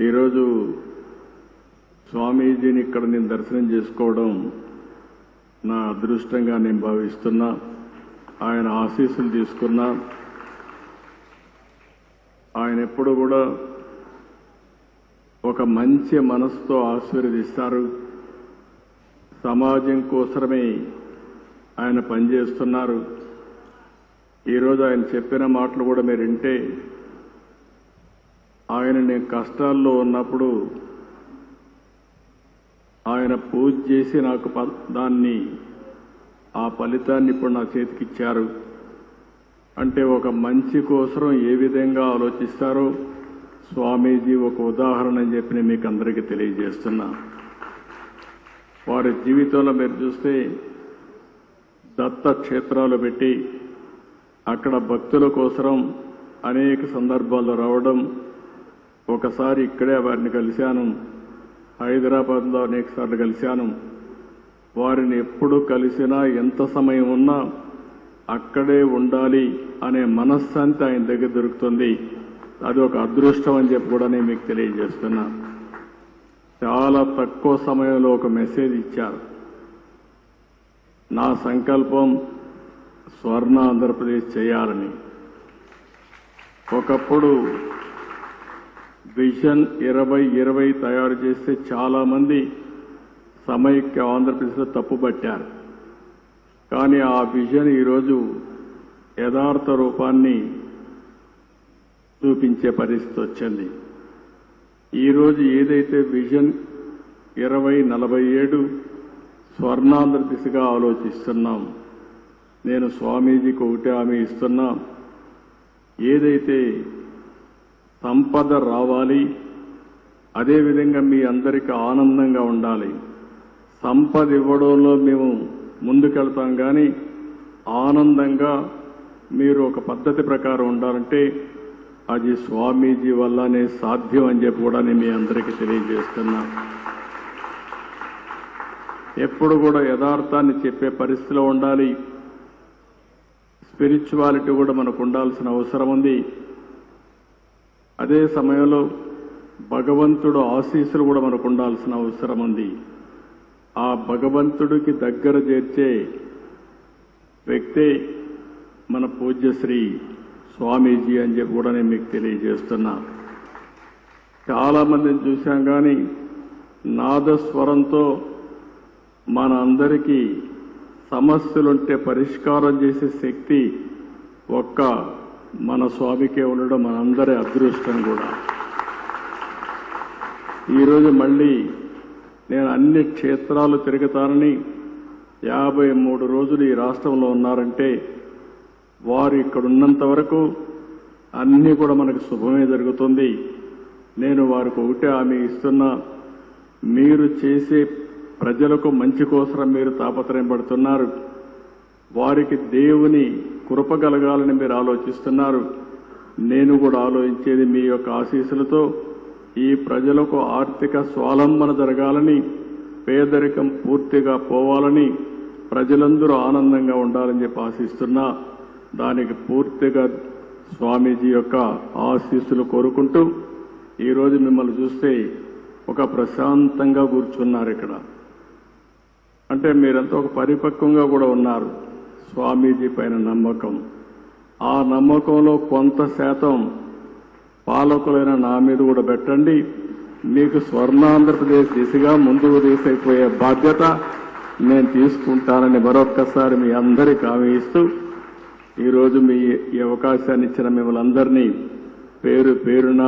ఈరోజు స్వామీజీని ఇక్కడ నేను దర్శనం చేసుకోవడం నా అదృష్టంగా నేను భావిస్తున్నా. ఆయన ఆశీస్సులు తీసుకున్నా. ఆయన ఎప్పుడు కూడా ఒక మంచి మనసుతో ఆశీర్వదిస్తారు. సమాజం కోసమే ఆయన పనిచేస్తున్నారు. ఈరోజు ఆయన చెప్పిన మాటలు కూడా మీరు వింటే ఆయన నేను కష్టాల్లో ఉన్నప్పుడు ఆయన పూజ చేసి నాకు ప- దాన్ని ఆ ఫలితాన్ని ఇప్పుడు నా చేతికి ఇచ్చారు అంటే ఒక మంచి కోసం ఏ విధంగా ఆలోచిస్తారో స్వామీజీ ఒక ఉదాహరణ అని చెప్పి నేను మీకు అందరికీ తెలియజేస్తున్నా. వారి జీవితంలో మీరు చూస్తే దత్త క్షేత్రాలు పెట్టి అక్కడ భక్తుల కోసం అనేక సందర్భాల్లో రావడం ఒకసారి ఇక్కడే వారిని కలిశాను. హైదరాబాద్లో అనేకసార్లు కలిశాను. వారిని ఎప్పుడు కలిసినా ఎంత సమయం ఉన్నా అక్కడే ఉండాలి అనే మనశ్శాంతి ఆయన దగ్గర దొరుకుతుంది. అది ఒక అదృష్టం అని చెప్పి కూడా నేను మీకు తెలియజేస్తున్నా. చాలా తక్కువ సమయంలో ఒక మెసేజ్ ఇచ్చారు. నా సంకల్పం స్వర్ణ ఆంధ్రప్రదేశ్ చేయాలని. ఒకప్పుడు విజన్ ఇరవై ఇరవై తయారు చేస్తే చాలా మంది సమైక్య ఆంధ్రప్రదేశ్లో తప్పుపట్టారు. కానీ ఆ విజన్ ఈరోజు యథార్థ రూపాన్ని చూపించే పరిస్థితి వచ్చింది. ఈరోజు ఏదైతే విజన్ ఇరవై నలభై ఏడు స్వర్ణాంధ్ర దిశగా ఆలోచిస్తున్నాం నేను స్వామీజీకి ఒకటి హామీ ఇస్తున్నా ఏదైతే సంపద రావాలి. అదేవిధంగా మీ అందరికి ఆనందంగా ఉండాలి. సంపద ఇవ్వడంలో మేము ముందుకెళ్తాం కానీ ఆనందంగా మీరు ఒక పద్ధతి ప్రకారం ఉండాలంటే అది స్వామీజీ వల్లనే సాధ్యం అని చెప్పి కూడా నేను మీ అందరికీ తెలియజేస్తున్నా. ఎప్పుడు కూడా యథార్థాన్ని చెప్పే పరిస్థితిలో ఉండాలి. స్పిరిచువాలిటీ కూడా మనకు ఉండాల్సిన అవసరం ఉంది. అదే సమయంలో భగవంతుడు ఆశీస్సులు కూడా మనకు ఉండాల్సిన అవసరం ఉంది. ఆ భగవంతుడికి దగ్గర చేర్చే వ్యక్తే మన పూజ్యశ్రీ స్వామీజీ అని చెప్పి కూడా నేను మీకు తెలియజేస్తున్నా. చాలా మందిని చూశాం కానీ నాదస్వరంతో మన అందరికీ సమస్యలుంటే పరిష్కారం చేసే శక్తి ఒక్క మన స్వామికే ఉండడం మనందరి అదృష్టం కూడా. ఈరోజు మళ్ళీ నేను అన్ని క్షేత్రాలు తిరుగుతానని యాభై మూడు రోజులు ఈ రాష్ట్రంలో ఉన్నారంటే వారు ఇక్కడ ఉన్నంత వరకు అన్నీ కూడా మనకు శుభమే జరుగుతుంది. నేను వారికి ఒకటే హామీ ఇస్తున్నా. మీరు చేసే ప్రజలకు మంచి కోసం మీరు తాపత్రయం పడుతున్నారు. వారికి దేవుని కృప కలగాలని మీరు ఆలోచిస్తున్నారు. నేను కూడా ఆలోచించేది మీ యొక్క ఆశీస్సులతో ఈ ప్రజలకు ఆర్థిక స్వాలంబన జరగాలని పేదరికం పూర్తిగా పోవాలని ప్రజలందరూ ఆనందంగా ఉండాలని చెప్పి ఆశిస్తున్నా. దానికి పూర్తిగా స్వామీజీ యొక్క ఆశీస్సులు కోరుకుంటూ ఈరోజు మిమ్మల్ని చూస్తే ఒక ప్రశాంతంగా కూర్చున్నారు ఇక్కడ. అంటే మీరంతా ఒక పరిపక్వంగా కూడా ఉన్నారు. స్వామీజీ పైన నమ్మకం. ఆ నమ్మకంలో కొంత శాతం పాలకులైన నా మీద కూడా పెట్టండి. మీకు స్వర్ణాంధ్రప్రదేశ్ దిశగా ముందుకు తీసుకుపోయే బాధ్యత నేను తీసుకుంటానని మరొక్కసారి మీ అందరికీ హామీ ఇస్తూ ఈరోజు మీ ఈ అవకాశాన్ని ఇచ్చిన మిమ్మల్ని అందరినీ పేరు పేరున